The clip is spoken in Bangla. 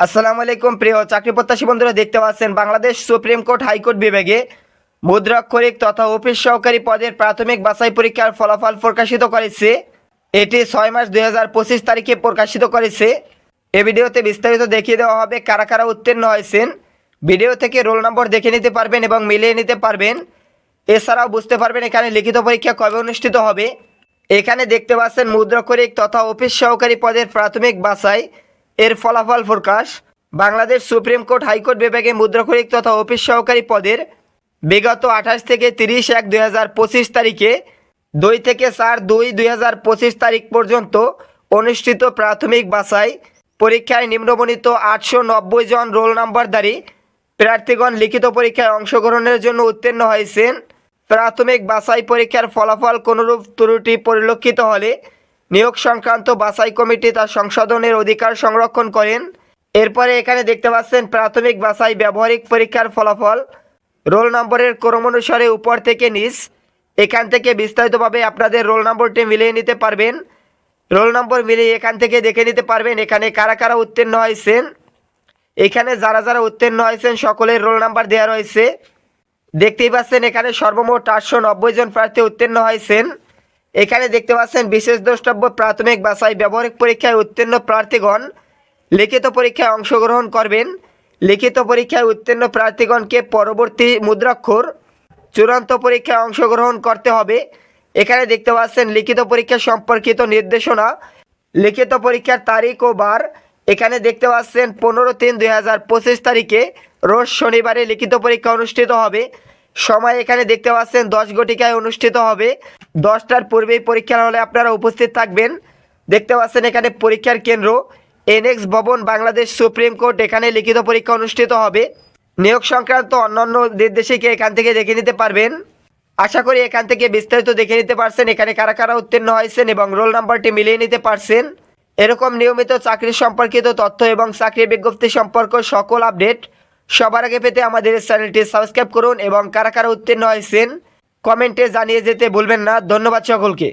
আসসালামু আলাইকুম, প্রিয় চাকরি প্রত্যাশী বন্ধুরা, দেখতে পাচ্ছেন বাংলাদেশ সুপ্রিম কোর্ট হাইকোর্ট বিভাগে মুদ্রাক্ষরিক তথা অফিস সহকারী পদের প্রাথমিক বাছাই পরীক্ষার ফলাফল প্রকাশিত করেছে। এটি ছয় মাস দুই হাজার পঁচিশ তারিখে প্রকাশিত করেছে। এ ভিডিওতে বিস্তারিত দেখিয়ে দেওয়া হবে কারা কারা উত্তীর্ণ হয়েছেন। ভিডিও থেকে রোল নম্বর দেখে নিতে পারবেন এবং মিলিয়ে নিতে পারবেন। এছাড়াও বুঝতে পারবেন এখানে লিখিত পরীক্ষা কবে অনুষ্ঠিত হবে। এখানে দেখতে পাচ্ছেন মুদ্রাক্ষরিক তথা অফিস সহকারী পদের প্রাথমিক বাছাই এর ফলাফল প্রকাশ Bangladesh supreme court high court বিভাগে মুদ্রাক্ষরিক তথা অফিস সহকারী পদের বিগত আঠাশ থেকে তিরিশ এক দুই হাজার পঁচিশ তারিখে দুই থেকে চার দুই দুই হাজার পঁচিশ তারিখ পর্যন্ত অনুষ্ঠিত প্রাথমিক বাছাই পরীক্ষায় নিম্নবণিত আটশো নব্বই জন রোল নাম্বারধারী প্রার্থীগণ লিখিত পরীক্ষায় অংশগ্রহণের জন্য উত্তীর্ণ হয়েছেন। প্রাথমিক বাছাই পরীক্ষার ফলাফল কোনরূপ ত্রুটি পরিলক্ষিত হলে নিয়োগ সংক্রান্ত বাছাই কমিটি তার সংশোধনের অধিকার সংরক্ষণ করেন। এরপরে এখানে দেখতে পাচ্ছেন প্রাথমিক বাছাই ব্যবহারিক পরীক্ষার ফলাফল, রোল নম্বরের ক্রম অনুসারে উপর থেকে নিচ। এখান থেকে বিস্তারিতভাবে আপনাদের রোল নম্বরটি মিলিয়ে নিতে পারবেন। রোল নম্বর মিলিয়ে এখান থেকে দেখে নিতে পারবেন এখানে কারা কারা উত্তীর্ণ হয়েছেন। এখানে যারা যারা উত্তীর্ণ হয়েছেন সকলের রোল নাম্বার দেওয়া রয়েছে। দেখতেই পাচ্ছেন এখানে সর্বমোট আটশো নব্বই জন প্রার্থী উত্তীর্ণ হয়েছেন। এখানে দেখতে পাচ্ছেন বিশেষ দ্রষ্টব্য প্রাথমিক বাছাই ব্যবহারিক পরীক্ষায় উত্তীর্ণ প্রার্থীগণ লিখিত পরীক্ষায় অংশগ্রহণ করবেন। লিখিত পরীক্ষায় উত্তীর্ণ প্রার্থীগণকে পরবর্তী মুদ্রাক্ষর চূড়ান্ত পরীক্ষায় অংশগ্রহণ করতে হবে। এখানে দেখতে পাচ্ছেন লিখিত পরীক্ষা সম্পর্কিত নির্দেশনা, লিখিত পরীক্ষার তারিখ ও বার। এখানে দেখতে পাচ্ছেন পনেরো তিন দুই হাজার পঁচিশ তারিখে রোজ শনিবারে লিখিত পরীক্ষা অনুষ্ঠিত হবে। সময় এখানে দেখতে পাচ্ছেন দশ ঘটিকায় অনুষ্ঠিত হবে। দশটার পূর্বেই পরীক্ষার হলে আপনারা উপস্থিত থাকবেন। দেখতে পাচ্ছেন এখানে পরীক্ষার কেন্দ্র। এনএক্স ভবন বাংলাদেশ সুপ্রিম কোর্ট, এখানে লিখিত পরীক্ষা অনুষ্ঠিত হবে। নিয়োগ সংক্রান্ত অন্যান্য নির্দেশিকা এখান থেকে দেখে নিতে পারবেন? আশা করি এখান থেকে বিস্তারিত দেখে নিতে পারছেন। এখানে কারা কারা উত্তীর্ণ হয়েছেন এবং রোল নাম্বারটি মিলিয়ে নিতে পারছেন। এরকম নিয়মিত চাকরি সম্পর্কিত তথ্য এবং চাকরি বিজ্ঞপ্তি সম্পর্ক সকল আপডেট সবার আগে পেতে আমাদের চ্যানেলটি সাবস্ক্রাইব করুন এবং কারা কারা উত্তীর্ণ হয়েছেন কমেন্টে জানিয়ে যেতে ভুলবেন না। ধন্যবাদ সকলকে।